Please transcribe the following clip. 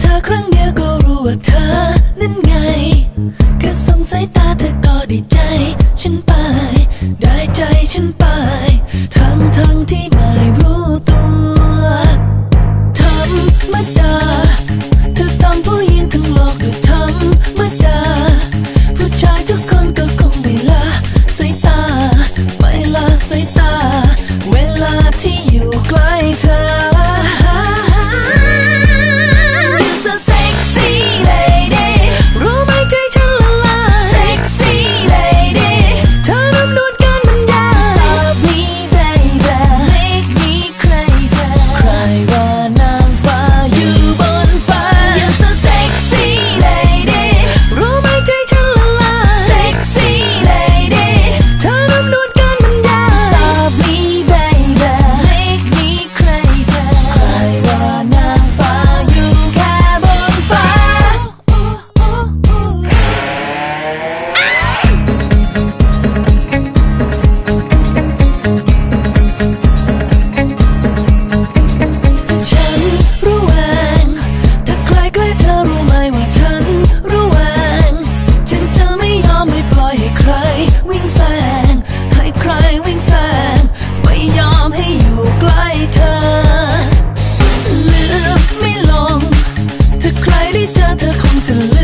เธอครั้งเดียวก็รู้ว่าเธอนั้นไงแค่ส่งสายตาเธอก็ได้ใจ ฉันไป ได้ใจฉันไปทั้งทั้งที่ไม่รู้ตัวทำมาได้ มให้อยู่ใกล้เธอ เลือกไม่ลง ถ้าใครได้เจอเธอคงจะลืม